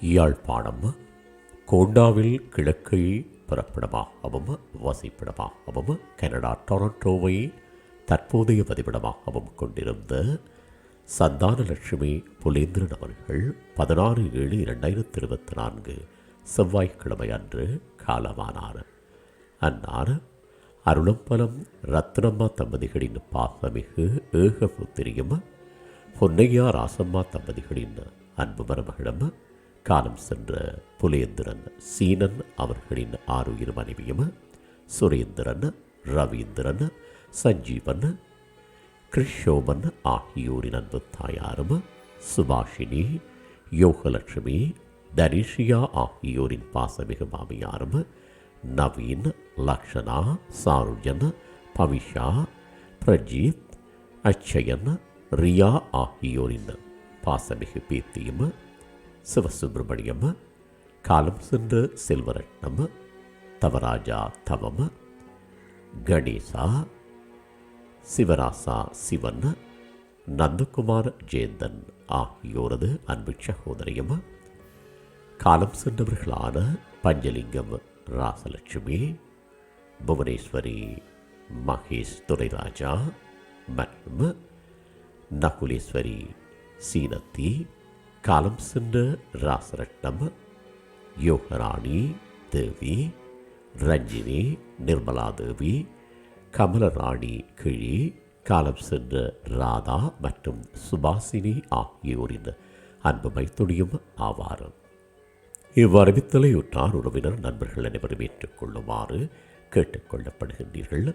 யாழ்ப்பாணம் கோண்டாவில் கிழக்கை பிறப்பிடமாகவும் வசிப்பிடமாகவும் கனடா டொரண்டோவை தற்போதைய பதிவிடமாகவும் கொண்டிருந்த சந்தானலட்சுமி புலேந்திரன் அவர்கள் பதினாறு ஏழு இரண்டாயிரத்தி இருபத்தி நான்கு செவ்வாய்க்கிழமை அன்று காலமானார். அன்னார் அருளம்பலம் ரத்னம்மா தம்பதிகளின் பாசமிகு ஏகபுத்திரியும் பொன்னையா ராசம்மா தம்பதிகளின் அன்பு மருமகளும் காலம் சென்ற புலேந்திரன் சீனன் அவர்களின் ஆறுயிர் மனைவியும் சுரேந்திரன் ரவீந்திரன் சஞ்சீவன் கிருஷோபன் ஆகியோரின் அன்பு தாயாரும் சுபாஷினி யோகலட்சுமி தனிஷியா ஆகியோரின் பாசமிகு மாமியாரும் நவீன் லக்ஷனா சாருஜன் பவிஷா பிரஜித் அச்சயன் ரியா ஆகியோரின் பாசமிகு பேத்தியும் சிவசுப்பிரமணியம் காலம் சென்ற செல்வரட்னம் தவராஜா தவம் கணேசா சிவராசா சிவன் நந்தகுமார் ஜெயந்தன் ஆகியோரது அன்பு சகோதரியம் காலம் சென்றவர்களான பஞ்சலிங்கம் ராசலட்சுமி புவனேஸ்வரி மகேஷ் துரைராஜா மற்றும் நகுலேஸ்வரி சீனத்தி காலம் சென்ற ராசரட்னம் யோகராணி தேவி ரஞ்சினி நிர்மலா தேவி கமலராணி கிழி காலம் சென்ற ராதா மற்றும் சுபாசினி ஆகியோரின் அன்பு மைத்துணியும் ஆவார். இவ்வறிவித்தலையுற்றார் உறவினர் நண்பர்கள் அனைவரும் ஏற்றுக்கொள்ளுமாறு கேட்டுக்கொள்ளப்படுகின்றீர்கள்.